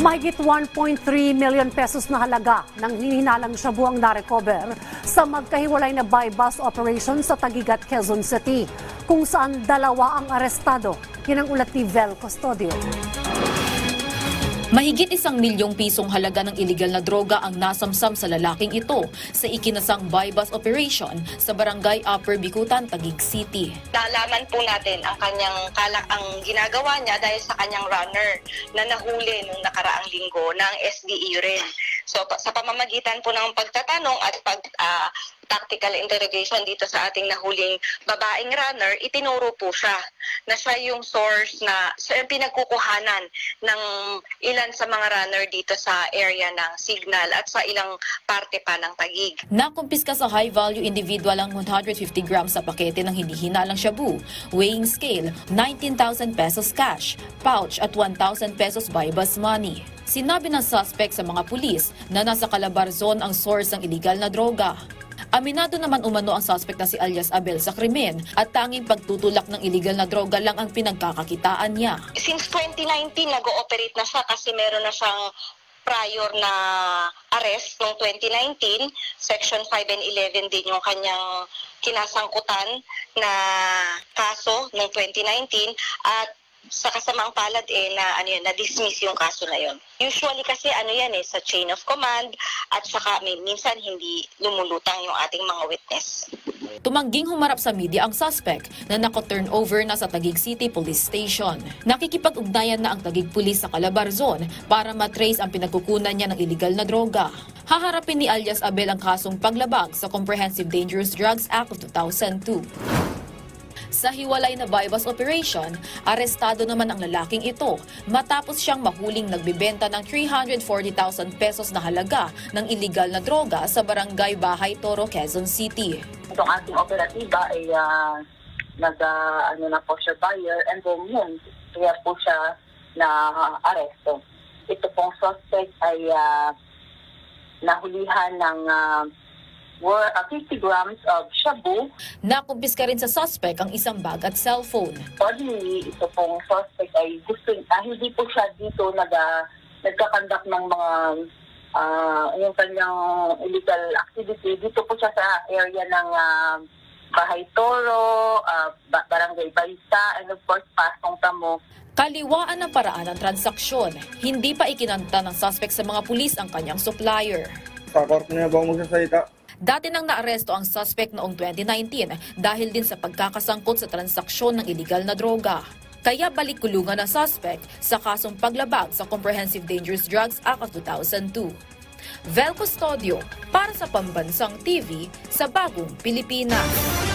Mahigit 1.3 million pesos na halaga ng hinihinalang shabu ang narecover sa magkahiwalay na buy bus operation sa Tagigat, Quezon City, kung saan dalawa ang arestado. Yan ang ulat ni Vel Custodio. Mahigit isang milyong pisong halaga ng iligal na droga ang nasamsam sa lalaking ito sa ikinasang bus operation sa barangay Upper Bikutan, Taguig City. nalaman po natin ang kanyang kalak ang ginagawa niya dahil sa kanyang runner na nahuli nung nakaraang linggo ng SDE rin. So sa pamamagitan po ng pagtatanong at pag ah, tactical interrogation dito sa ating nahuling babaeng runner, itinuro po siya na siya yung source na siya yung pinagkukuhanan ng ilan sa mga runner dito sa area ng Signal at sa ilang parte pa ng Tagig. Nakumpiska sa high-value individual ang 150 grams sa pakete ng hinihinalang shabu, weighing scale, 19,000 pesos cash, pouch at 1,000 pesos buy bus money. Sinabi ng suspect sa mga pulis na nasa Calabar zone ang source ng iligal na droga. Aminado naman umano ang suspect na si alias Abel sa krimen at tanging pagtutulak ng iligal na droga lang ang pinagkakakitaan niya. since 2019 nag-ooperate na siya kasi meron na siyang prior na arrest noong 2019. Section 5 and 11 din yung kanyang kinasangkutan na kaso noong 2019 at sa kasamaang palad eh na ano yun, na-dismiss yung kaso na yun. Usually kasi ano yan eh sa chain of command at saka may, minsan hindi lumulutang yung ating mga witness. Tumangging humarap sa media ang suspect na nako-turn over na sa Taguig City Police Station. Nakikipag-ugnayan na ang Taguig Police sa Calabar Zone para matrace ang pinagkukunan niya ng iligal na droga. Haharapin ni alias Abel ang kasong paglabag sa Comprehensive Dangerous Drugs Act of 2002. Sa hiwalay na buy-bus operation, arestado naman ang lalaking ito matapos siyang mahuling nagbibenta ng 340,000 pesos na halaga ng iligal na droga sa barangay Bahay Toro, Quezon City. itong ating operatiba ay ah, nag ah, ano na po siya buyer and then yun kaya po siya na aresto. Ito pong suspect ay ah, nahulihan ng ah, were, ah, 50 grams of shabu. Nakumpiska rin sa suspect ang isang bag at cellphone. Ordinarily, ito pong suspect ay gusto, ah, hindi po siya dito nag, ah, nagkakandak ng mga ah, yung kanyang illegal activity. Dito po siya sa area ng ah, Bahay Toro, Ba- Barangay Baita, and of course, Pasong Tamo. Kaliwaan ang paraan ng transaksyon. Hindi pa ikinanta ng suspect sa mga pulis ang kanyang supplier. Sa korte na ba ako magsasalita? Dati nang naaresto ang suspect noong 2019 dahil din sa pagkakasangkot sa transaksyon ng iligal na droga. Kaya balik kulungan ang suspect sa kasong paglabag sa Comprehensive Dangerous Drugs Act of 2002. Vel Custodio para sa Pambansang TV sa Bagong Pilipinas.